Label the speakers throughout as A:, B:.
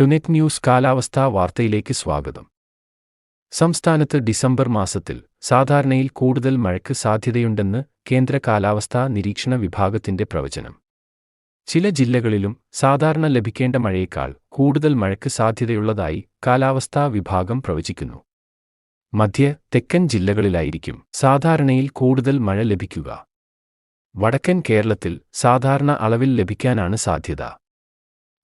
A: ടുനെറ്റ് news കാലാവസ്ഥാ വാർത്തയിലേക്ക് സ്വാഗതം. സംസ്ഥാനത്ത് ഡിസംബർ മാസത്തിൽ സാധാരണയിൽ കൂടുതൽ മഴയ്ക്ക് സാധ്യതയുണ്ടെന്ന് കേന്ദ്ര കാലാവസ്ഥാ നിരീക്ഷണ വിഭാഗത്തിന്റെ പ്രവചനം. ചില ജില്ലകളിലും സാധാരണ ലഭിക്കേണ്ട മഴയേക്കാൾ കൂടുതൽ മഴയ്ക്ക് സാധ്യതയുള്ളതായി കാലാവസ്ഥാ വിഭാഗം പ്രവചിക്കുന്നു. മധ്യ തെക്കൻ ജില്ലകളിലായിരിക്കും സാധാരണയിൽ കൂടുതൽ മഴ ലഭിക്കുക. വടക്കൻ കേരളത്തിൽ സാധാരണ അളവിൽ ലഭിക്കാനാണ് സാധ്യത.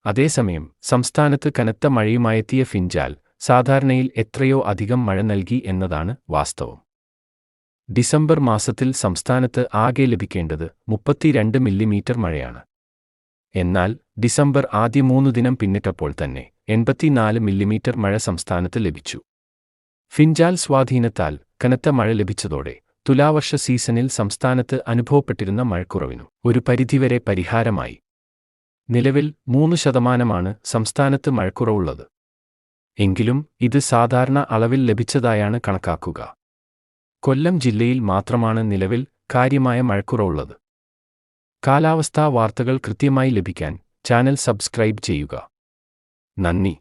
A: അതേസമയം സംസ്ഥാനത്ത് കനത്ത മഴയുമായെത്തിയ ഫിഞ്ചാൽ സാധാരണയിൽ എത്രയോ അധികം മഴ നൽകി എന്നതാണ് വാസ്തവം. ഡിസംബർ മാസത്തിൽ സംസ്ഥാനത്ത് ആകെ ലഭിക്കേണ്ടത് മുപ്പത്തിരണ്ട് മില്ലിമീറ്റർ മഴയാണ്. എന്നാൽ ഡിസംബർ ആദ്യ മൂന്നു ദിനം പിന്നിട്ടപ്പോൾ തന്നെ എൺപത്തിനാല് മില്ലിമീറ്റർ മഴ സംസ്ഥാനത്ത് ലഭിച്ചു. ഫിൻജാൽ സ്വാധീനത്താൽ കനത്ത മഴ ലഭിച്ചതോടെ തുലാവർഷ സീസണിൽ സംസ്ഥാനത്ത് അനുഭവപ്പെട്ടിരുന്ന മഴക്കുറവിനു ഒരു പരിധിവരെ പരിഹാരമായി നിലവിൽ മൂന്ന് ശതമാനമാണ് സംസ്ഥാനത്ത് മഴക്കുറവുള്ളത്. എങ്കിലും ഇത് സാധാരണ അളവിൽ ലഭിച്ചതായാണ് കണക്കാക്കുക. കൊല്ലം ജില്ലയിൽ മാത്രമാണ് നിലവിൽ കാര്യമായ മഴക്കുറവുള്ളത്. കാലാവസ്ഥാ വാർത്തകൾ കൃത്യമായി ലഭിക്കാൻ ചാനൽ സബ്സ്ക്രൈബ് ചെയ്യുക. നന്ദി.